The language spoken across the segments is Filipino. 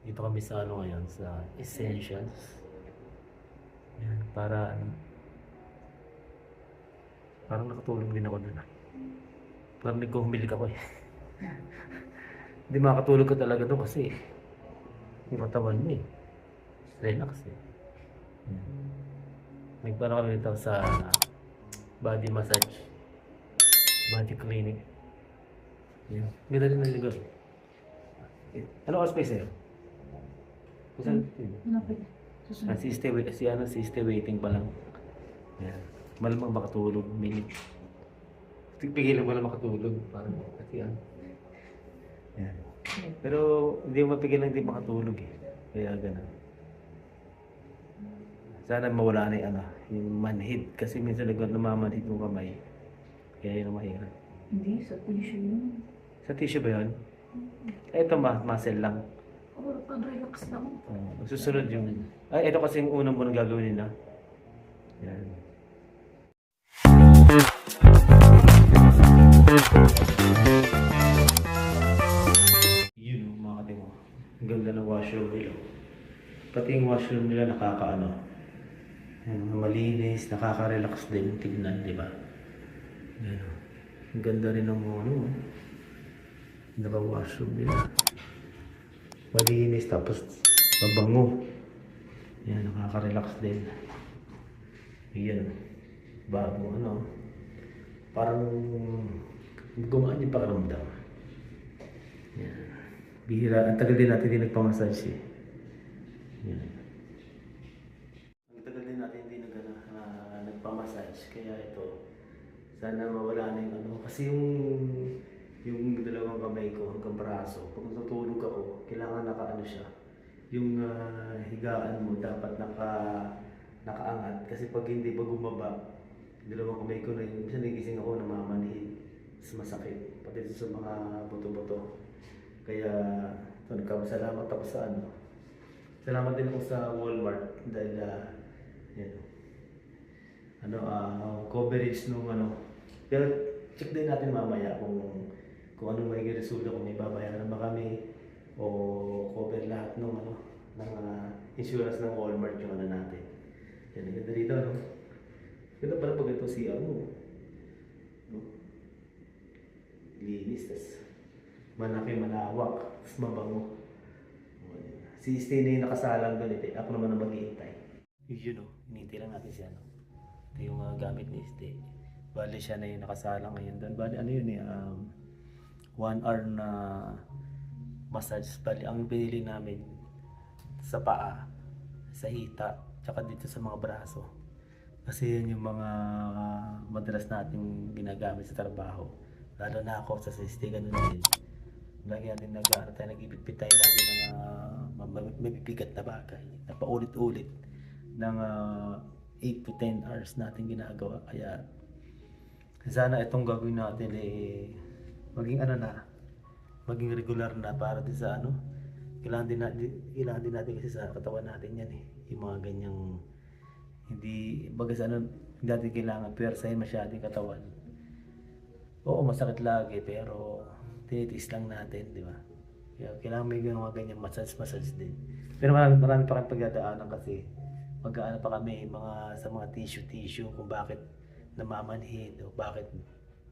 Dito kami sa ano ngayon, sa Essentials. Yan, para ano, parang nakatulong din ako doon. ah. Parang ko humilig ako eh. Hindi makatulog ka talaga doon kasi yung katawan mo eh. Relax eh. Yan. Kami dito sa body massage. Body clinic. Yan. Ganda rin ng lugar. Ano oras pa sa'yo? Kusan? Pa Ah, si stay si ano, si stay waiting pa lang. Yan. Malamang makatulog, minute. Pigilan mo na makatulog. Parang kasi ano. Yan. Pero hindi mo mapigilan hindi makatulog eh. Kaya ganun. Sana mawala na yung ano, yung manhid. Kasi minsan nag namamanhid yung kamay. Kaya yun ang mahirap. Hindi, sa tissue yun. Sa tissue ba yun? Ito ma muscle lang. Oh, pag-relax lang. Oh, susunod yung... Ay, ito kasi yung unang muna gagawin nila. Yan. Yun, oh, mga mo. Ang ganda ng washroom nila. Pati yung washroom nila nakakaano. Yan, malinis, nakaka-relax din tignan, di ba? Yan. oh. Ang ganda rin ng ano. oh. Ganda washroom nila? Malinis tapos mabango. Yan, nakaka-relax din. Yan. Bago ano. Parang gumaan yung pakiramdam. Yan. Bihira. Ang tagal din natin hindi nagpamassage eh. Yan. Ang tagal din natin hindi nag, uh, nagpamassage. Kaya ito, sana mawala na yung ano. Kasi yung yung kamay ko hanggang braso, pag natutulog ako, kailangan nakaano siya. Yung ah, higaan mo dapat naka nakaangat kasi pag hindi pa gumaba, dalawang kamay ko na yun, minsan nagising ako namamanhid, mas masakit, pati sa mga buto-buto. Kaya, ito, nagkasalamat ako sa ano. Salamat din ako sa Walmart dahil, ah, yan, ano, ah, coverage nung ano. Pero check din natin mamaya kung kung ano may resulta kung may babayaran ba kami o cover lahat ng ano ng ah, insurance ng Walmart yung ano natin. Yan, ang ganda dito, no? Ganda pala pag ito si ano. No? Linis, tas malaki, malawak, tas mabango. Si Stay na yung nakasalang doon, eh. ako naman ang mag-iintay. Yun o, hinintay lang natin si ano. Ito yung mga gamit ni Stay. Bali siya na yung nakasalang ngayon doon. Bali ano yun eh, um, one hour na massage. Bali, ang pinili namin sa paa, sa hita, tsaka dito sa mga braso. Kasi yun yung mga ah, madalas natin ginagamit sa trabaho. Lalo na ako sa siste, ganun din. Lagi natin nag ano, tayo nag-ipit tayo lagi ng uh, mabibigat na bagay. Na paulit-ulit ng ah, 8 to 10 hours natin ginagawa. Kaya sana itong gagawin natin eh maging ano na maging regular na para din sa ano kailangan din natin kailangan din natin kasi sa katawan natin yan eh. Yung mga ganyang hindi baga sa ano hindi natin kailangan persahin masyadong katawan. Oo masakit lagi pero tinitiis lang natin di ba? Kaya kailangan may mga ganyang massage massage din. Pero marami, marami pa kami pagdadaanan kasi mag-ano pa kami mga sa mga tissue tissue kung bakit namamanhid o bakit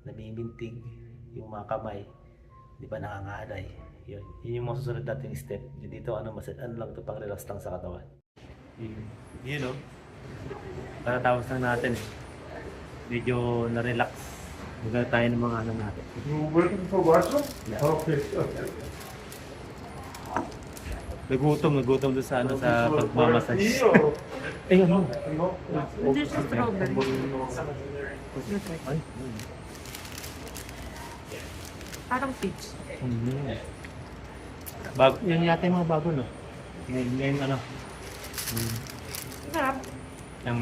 namimintig yung mga kamay di ba nangangalay. Yun. Yun yung mga susunod nating step. Dito ano mas ano lang to pang relax lang sa katawan. Yun. Yun no Katatapos lang natin eh. Medyo na-relax. Magkala tayo ng mga ano natin? You working for Warsaw? Yeah. Okay. nagutom nagutom doon sa ano sa pagmamassage. me or- ay ano No? There's a strawberry. ay Parang peach. Mm. Bago, yun yata yung mga bago, no? Ngayon, ngayon ano? Mm. Sarap. Yung...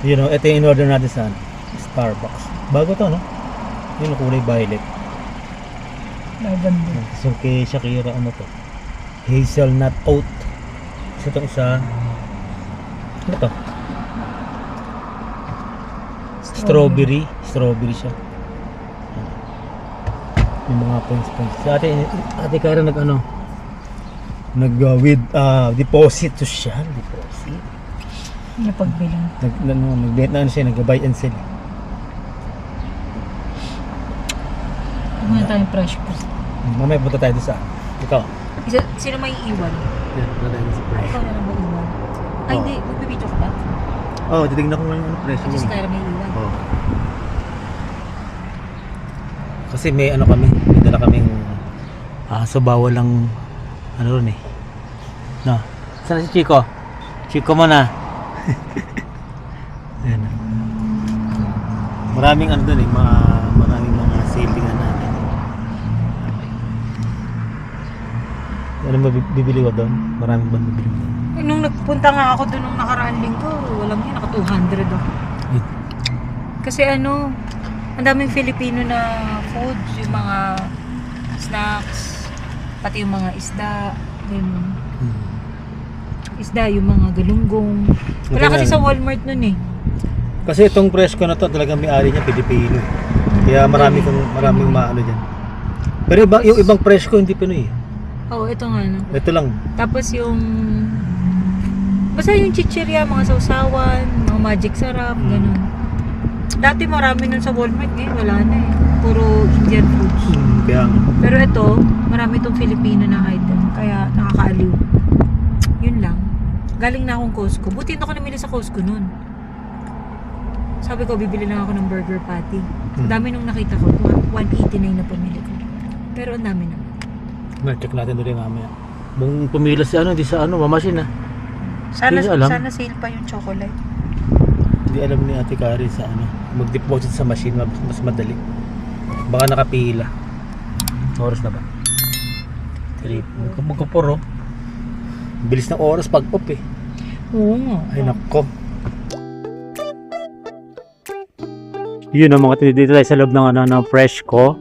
You know, ito yung in-order natin sa Starbucks. Bago to, no? Yun, kulay violet. Lavender. So, kay Shakira, ano to? Hazelnut oat. Isa to isa... Ano to? Strawberry. Strawberry siya. Yung mga points points. Si ate, ate Kara nag ano, nag uh, with uh, deposit social deposit. Napagbilang. Nag ano, nag na ano siya, nag-buy and sell. Tingnan tayong fresh post. Mamaya punta tayo sa ikaw. Isa, sino may iwan? Yan, punta tayo sa price. Ikaw na lang ba iwan? Ay, Oo. hindi. Ba? Oh, titignan ko yung ano, presyo si niya. Kyra may iwan. Oh. Kasi may ano kami, may dala kaming ah, so bawal lang ano ron eh. No. Saan si Chico? Chico mo na. Ayan. Maraming ano dun eh, mga, maraming mga sailingan natin. Ano ba bi- bibili ko doon? Maraming ba bibili ko doon? Eh, nung nagpunta nga ako doon nung nakaraan linggo, walang yun, naka 200 ako. Kasi ano, ang daming Filipino na foods, yung mga snacks, pati yung mga isda, ganun. hmm. Isda, yung mga galunggong. Wala Okay kasi sa Walmart nun eh. Kasi itong presko na to talagang may-ari niya Pilipino. Kaya marami kang maraming maano diyan. Pero iba, yung ibang presko hindi Pinoy. eh. Oo, ito nga no. Ito lang. Tapos yung basta yung chichirya, mga sausawan, mga magic sarap, Mm. ganun. Dati marami nun sa Walmart, ngayon wala na eh. Puro Indian foods. Hmm, kaya nga. Pero ito, marami itong Filipino na item. Kaya nakakaaliw. Yun lang. Galing na akong Costco. Buti hindi ako namili sa Costco nun. Sabi ko, bibili lang ako ng burger patty. Ang Hmm. dami nung nakita ko. mga 189 na pamili ko. Pero ang dami naman. Well, check natin ulit mamaya. Kung pumila si ano, di sa ano, mamasin na. Sana, Hindi alam. sana sale pa yung chocolate. Hindi alam ni Ate Kari sa ano, mag-deposit sa machine, mas, mas madali. Baka nakapila. Oras na ba? Trip. Magkupuro. Bilis ng oras pag up eh. Oo nga. Ay nako. Yun ang mga tin- dito tayo sa loob ng ano ng fresh ko.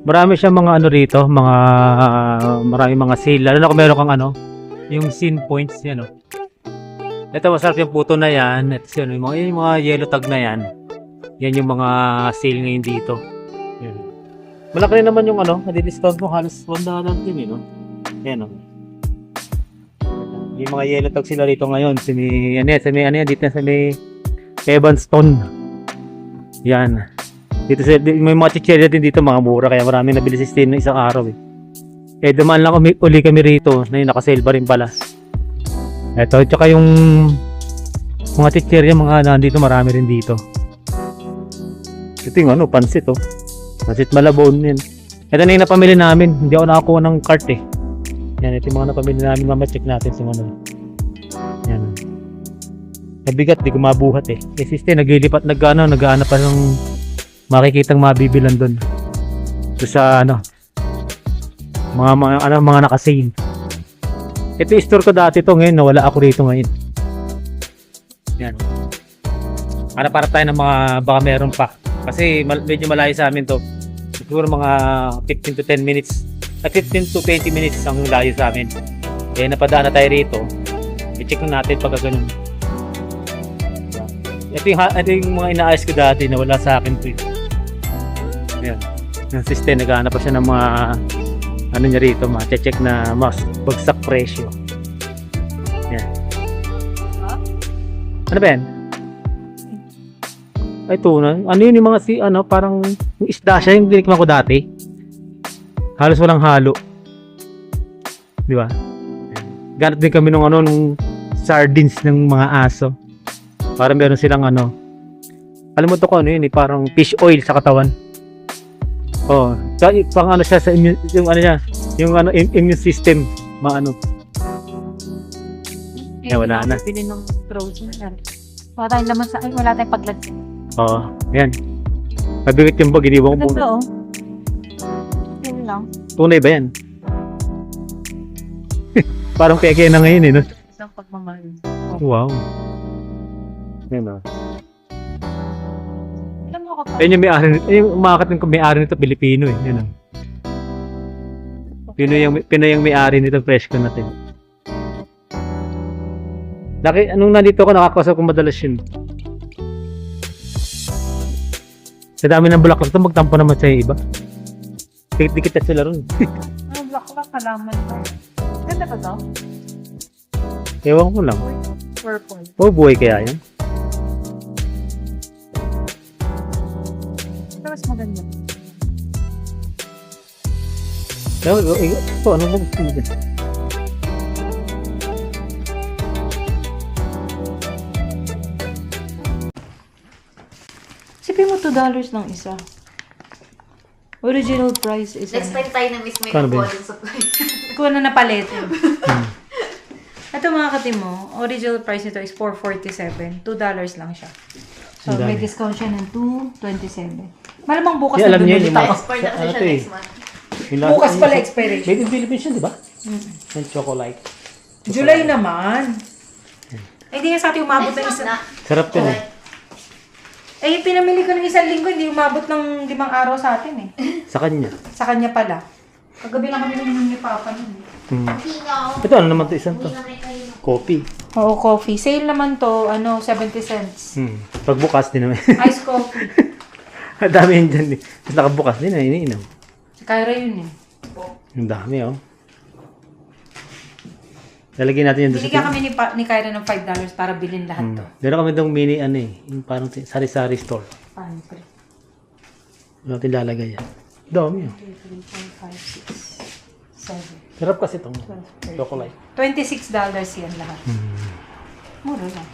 Marami siyang mga ano rito, mga marami mga sale. Lalo na kung meron kang ano, yung scene points yan oh. Ito masarap yung puto na yan. Ito yun, yung mga, yung mga yellow tag na yan. Yan yung mga sale ngayon dito. Yan. Malaki rin naman yung ano, nadi-discount mo halos 1 dollar din eh, no? Yan oh. Yung mga yellow tag sila rito ngayon. Si may, ano yan, si may, ano yan, dito yan, sa may Evanston. Yan. Dito sa, may mga chichirya din dito, mga mura. Kaya marami nabili si ng isang araw eh. Eh, dumaan lang kami, uli kami rito na yung nakasale pa rin pala. Eto, tsaka yung mga chichirya, mga nandito, marami rin dito. Ito yung ano, pansit oh. Pansit malabon yan. Ito na yung napamili namin. Hindi ako nakakuha ng cart eh. Yan, ito yung mga napamili namin. Mama, check natin sa ano. Yan. Nabigat, di ko mabuhat eh. Eh, sister, naglilipat, nag, ano, nag-ano pa ng makikitang mabibilan doon. Ito sa, ano, mga, mga, ano, mga nakasale. Ito yung store ko dati to ngayon, nawala ako rito ngayon. Yan. Ano para tayo ng mga, baka meron pa. Kasi medyo malayo sa amin to. Siguro mga 15 to 10 minutes. At 15 to 20 minutes ang layo sa amin. Kaya napadaan na tayo rito. I-check na natin pagka ganun. Ito yung, ito yung mga inaayos ko dati na wala sa akin to. Yung system, naghahanap pa siya ng mga ano niya rito, ma-check na mas bagsak presyo. Yan. Ano ba yan? Ay, tuna. Ano yun yung mga si, ano, parang yung isda siya, yung dinikman ko dati. Halos walang halo. Di ba? Ganap din kami nung ano, nung sardines ng mga aso. Parang meron silang ano. Alam mo to ko ano yun eh, parang fish oil sa katawan. Oh, sa, pang ano siya sa immune, yung ano niya, yung ano im- immune system, maano. Eh, wala na. Bili ng frozen na. Wala tayong laman sa, ay wala tayong paglagay. Oh, yan. Mabigat yung bag, iniwan ko po. to? Yun lang. Tunay ba yan? parang peke na ngayon eh, no? Isang pagmamahal. Wow. Yan oh. Mo Ayun yung may-ari, ayun yung umakat ng may-ari nito, Pilipino eh. Yan oh. Pinoy yung, Pinoy yung may-ari nito, fresh ko natin. Laki, anong nandito ko, nakakausap ko madalas yun. Sa dami ng bulaklak ito, magtampo naman sa iba. Dikit-dikit na sila ron. Ang black-black halaman to. Ganda ba to? Ewan ko lang. Purple. Oh, buhay kaya yan? Ewan, oh, eh, ito, ano ba gusto mo dyan? Sipin mo $2 lang isa. Original price is Next time tayo na miss may Kano ba yun? golden supply. Kuha na na palete. Ito mga kati mo, original price nito is 447. $2 lang siya. So, Ang may dami. discount siya ng 227. Malamang bukas Yeah, na alam bumili yun, tayo. Expire na kasi Ano siya to eh? next month. Yung Bukas pala expiration. Made in Philippines yun, di ba? Yung chocolate. July naman. Eh, hindi nga sa atin umabot Next ng month isa. na. Sarap yun eh. Eh, yung pinamili ko ng isang linggo, hindi umabot ng limang araw sa atin eh. Sa kanya. Sa kanya pala. Kagabi lang kami nung ni Papa nun eh. Hmm. Hinaw. Ito, ano naman to isang to? Hindi na may kayo. Coffee. Oo, coffee. Sale naman to, ano, 70 cents. Hmm. Pagbukas din naman. Ice coffee. Ang dami yun dyan. eh. Tapos nakabukas din na, iniinom. Si Kyra yun eh. Ang dami oh. Lalagyan natin yun doon Binigyan kami ni, pa, ni Kyra ng $5 para bilhin lahat Hmm. to. Meron kami itong mini ano eh. Yung parang ti- sari-sari store. Paano pa rin? Ano natin lalagay yan. Dami oh. 3, 4, 5, 6, 7, Sarap kasi itong 12, 13. chocolate. $26 yan lahat. Hmm. Mura lang.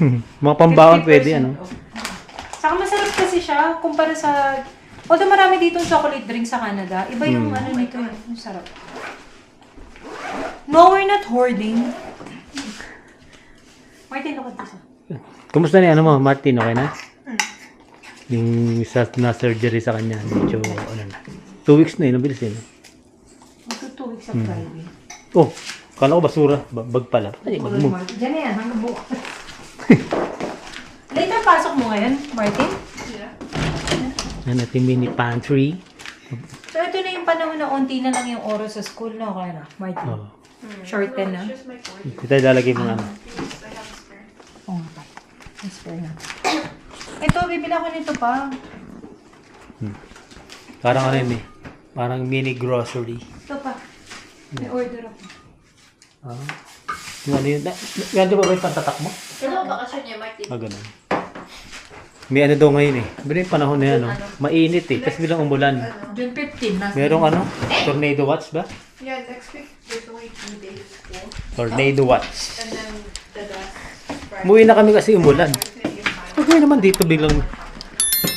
Mga pambaon 50% pwede ano. off. Saka masarap kasi siya kumpara sa... Although marami ditong chocolate drink sa Canada, iba yung Hmm. ano nito yun. Yung sarap. No, we're not hoarding. Martin, look at this. Kumusta na yung ano mo, Martin? Okay na? Yung sa na surgery sa kanya, medyo ano na. Two weeks na yun, nabilis yun. Magto two weeks Hmm. sa Friday. Oh, kala ko basura. Ba- Bag pala. Ay, bag mo. Diyan na yan, hanggang bukas. Pasok mo ngayon, Martin? Yan natin mini pantry. So ito na yung panahon na unti na lang yung oras sa school na okay na, Martin. Oh. Shorten na. Ito tayo lalagay mo ano. Oo nga pa. Mas fair na. Ito, bibila ko nito pa. Parang ano yun eh. Parang mini grocery. Ito pa. May order ako. Ah. Yung ano yun. Di ba ba yung pantatak mo? Kailan ba bakasyon niya, Martin? Ah, ganun. May ano daw ngayon eh. Pero yung panahon na yan, oh. mainit eh. Tapos bilang umulan. June 15 na. Merong ano? Tornado watch ba? Yeah, next week there's only two days school, Tornado watch. and then the. Umuwi na kami kasi umulan. Pag naman dito biglang...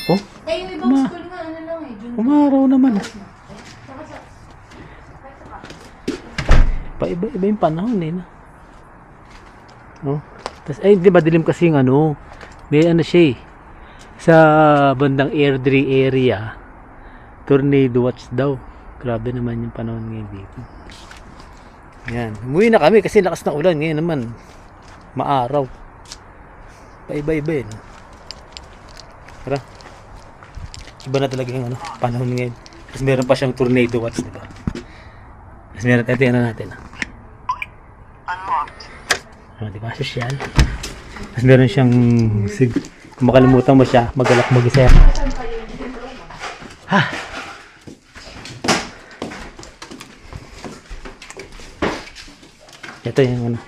Oh, Eh, yung ibang Ma. school nga, ano lang eh. June umaraw naman. Paiba-iba yung panahon eh. No? Oh. Tapos, ay, di ba dilim kasi yung ano, may ano siya eh. Sa bandang Airdrie area, tornado watch daw. Grabe naman yung panahon ngayon dito. Yan. Umuwi na kami kasi lakas ng ulan. Ngayon naman, maaraw. Paiba-iba eh. no? Tara. Iba na talaga yung ano, panahon ngayon. Tapos meron pa siyang tornado watch, di ba? Tapos meron, ito yung ano natin. Ah. Ano, di ba? Social. Tapos meron siyang, sig, kung makalimutan mo siya, magalak mag-isa. Ha! Ito yung ano.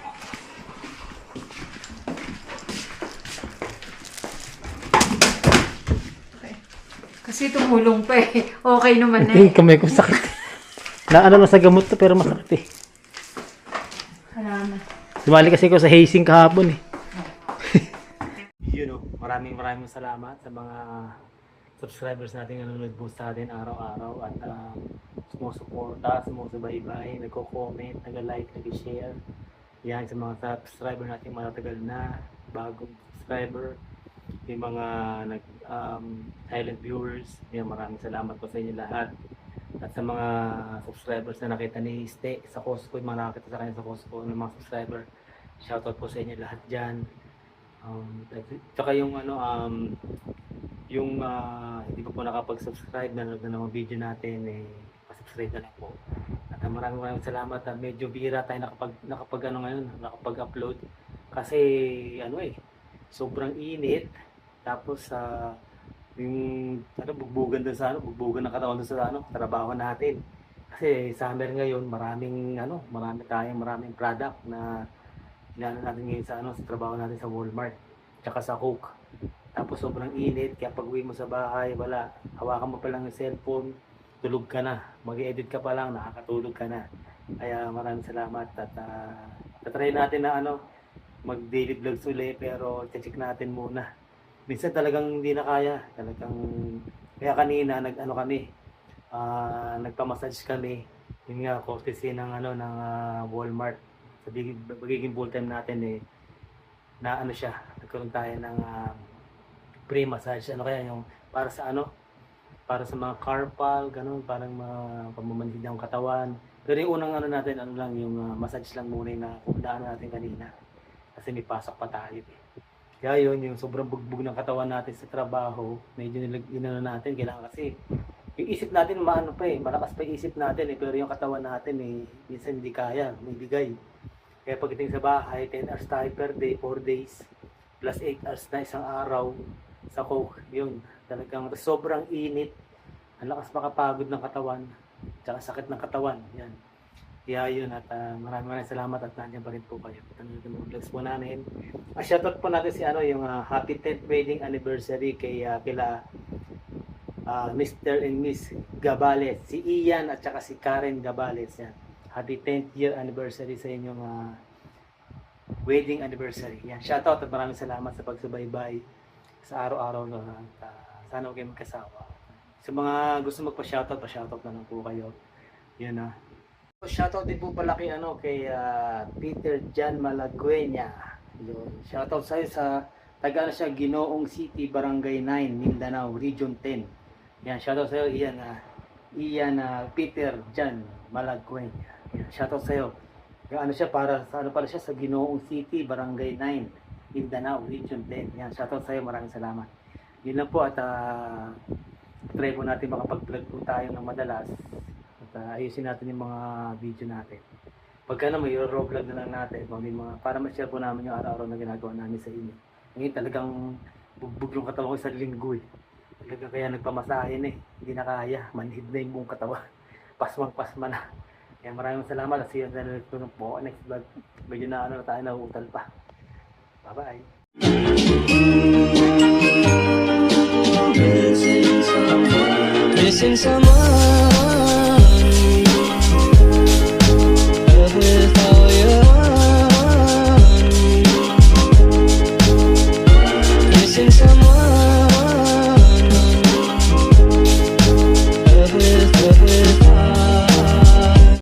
Kasi tumulong pa eh. Okay naman na Ito eh. yung kamay ko sakit. Na ano na sa gamot to pero masakit eh. Salamat. Sumali kasi ko sa hazing kahapon eh. Yun maraming maraming salamat sa mga subscribers natin na nanonood po sa atin araw-araw at uh, sumusuporta, sumusubaybay, nagko-comment, nag-like, nag-share. Yan sa mga subscriber natin matatagal na, bagong subscriber, yung mga nag um, silent viewers, yan maraming salamat po sa inyo lahat. At sa mga subscribers na nakita ni Ste sa Costco, yung mga nakakita sa kanya sa Costco ng mga subscriber, shoutout po sa inyo lahat dyan. Um, tsaka yung ano, um, yung ah, hindi pa po nakapag-subscribe na nanonood na ng video natin, eh, pasubscribe na lang po. At ah, maraming maraming salamat. ah, medyo bihira tayo nakapag, nakapag ano ngayon, nakapag-upload. Kasi ano eh, sobrang init. Tapos sa yung ano, bugbugan doon sa ano, bugbugan ng katawan doon sa ano, trabaho natin. Kasi summer ngayon, maraming ano, marami tayong maraming product na inaano natin ngayon sa ano, sa trabaho natin sa Walmart, tsaka sa Coke. Tapos sobrang init, kaya pag uwi mo sa bahay, wala, hawakan mo pa lang yung cellphone, tulog ka na. Mag-edit ka pa lang, nakakatulog ka na. Kaya maraming salamat at uh, tatry natin na ano, mag daily vlogs uli pero check natin muna. Minsan talagang hindi na kaya. Talagang kaya kanina nag ano kami, ah nagpa-massage kami. Yun nga courtesy ng ano ng ah, Walmart. Sa big- magiging full time natin eh na ano siya, nagkaroon tayo ng ah, free massage. Ano kaya yung para sa ano? Para sa mga carpal, ganun, parang mga pamamanhid ng katawan. Pero yung unang ano natin, ano lang, yung ah, massage lang muna yung nakakundaan natin kanina. Kasi may pasok pa tayo eh. Kaya yun, yung sobrang bugbog ng katawan natin sa trabaho, medyo nilag natin, kailangan kasi yung isip natin maano pa eh, malakas pa yung isip natin eh, pero yung katawan natin eh, minsan hindi kaya, may bigay. Kaya pagdating sa bahay, 10 hours tayo per day, 4 days, plus 8 hours na isang araw sa coke, yun, talagang sobrang init, ang lakas makapagod ng katawan, tsaka sakit ng katawan, yan. Kaya yun at ah, maraming maraming salamat at nandiyan pa rin po kayo. Tanong yung mga vlogs po namin. Ah, shoutout po natin si ano yung ah, happy 10th wedding anniversary kay ah, kila ah, Mr. and Miss Gabales, si Ian at saka si Karen Gabales yan. Happy 10th year anniversary sa inyong ah, wedding anniversary. Yan, shoutout at maraming salamat sa pagsubaybay sa araw-araw na ah, sana huwag kayong magkasawa. Sa mga gusto magpa-shoutout, pa-shoutout na lang po kayo. Yun na. Shoutout din po pala kay ano kay ah, Peter Jan Malagueña. Yun. Shoutout sa sa taga ano siya Ginoong City, Barangay 9, Mindanao, Region 10. Yan, shoutout sa iyo Ian ah, Ian ah, Peter Jan Malagueña. Shoutout sa iyo. Ano siya para sa ano pala siya sa Ginoong City, Barangay 9, Mindanao, Region 10. Yan, shoutout sa. Maraming salamat. Yun lang po at ah, try po natin makapag-vlog po tayo ng madalas at ah, ayusin natin yung mga video natin. Pagka na may vlog na lang natin, mga, para ma-share po namin yung araw-araw na ginagawa namin sa inyo. Ngayon talagang bugbog yung katawan ko sa linggo eh. Talaga kaya nagpamasahin eh. Hindi na kaya. Manhid na yung buong katawan. Pasmang-pasma na. Kaya maraming salamat the next vlog po. Next vlog. Medyo na ano na tayo, nauutal pa. Bye-bye. Missing someone